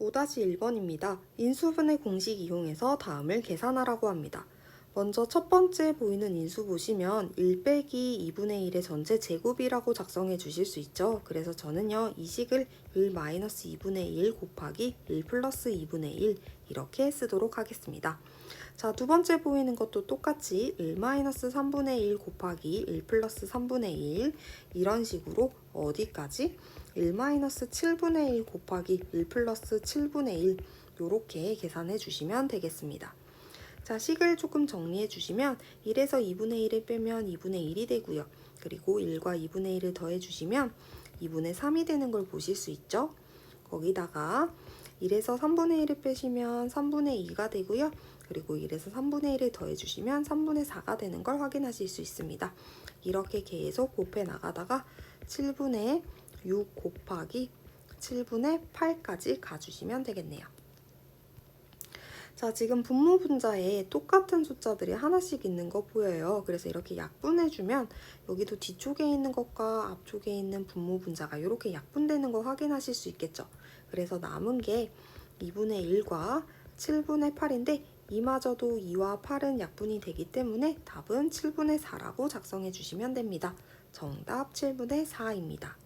5-1번입니다. 인수분해 공식 이용해서 다음을 계산하라고 합니다. 먼저 첫 번째 보이는 인수 보시면 1 빼기 2분의 1의 전체 제곱이라고 작성해 주실 수 있죠. 그래서 저는요, 이 식을 1 마이너스 2분의 1 곱하기 1 플러스 2분의 1 이렇게 쓰도록 하겠습니다. 자, 두 번째 보이는 것도 똑같이 1 마이너스 3분의 1 곱하기 1 플러스 3분의 1 이런 식으로 어디까지? 1 마이너스 7분의 1 곱하기 1 플러스 7분의 1 이렇게 계산해 주시면 되겠습니다. 자, 식을 조금 정리해 주시면 1에서 2분의 1을 빼면 2분의 1이 되고요. 그리고 1과 2분의 1을 더해 주시면 2분의 3이 되는 걸 보실 수 있죠. 거기다가 1에서 3분의 1을 빼시면 3분의 2가 되고요. 그리고 1에서 3분의 1을 더해 주시면 3분의 4가 되는 걸 확인하실 수 있습니다. 이렇게 계속 곱해 나가다가 7분의 6 곱하기 7분의 8까지 가주시면 되겠네요. 자, 지금 분모 분자에 똑같은 숫자들이 하나씩 있는 거 보여요. 그래서 이렇게 약분해주면 여기도 뒤쪽에 있는 것과 앞쪽에 있는 분모 분자가 이렇게 약분되는 거 확인하실 수 있겠죠. 그래서 남은 게 2분의 1과 7분의 8인데 이마저도 2와 8은 약분이 되기 때문에 답은 7분의 4라고 작성해 주시면 됩니다. 정답 7분의 4입니다.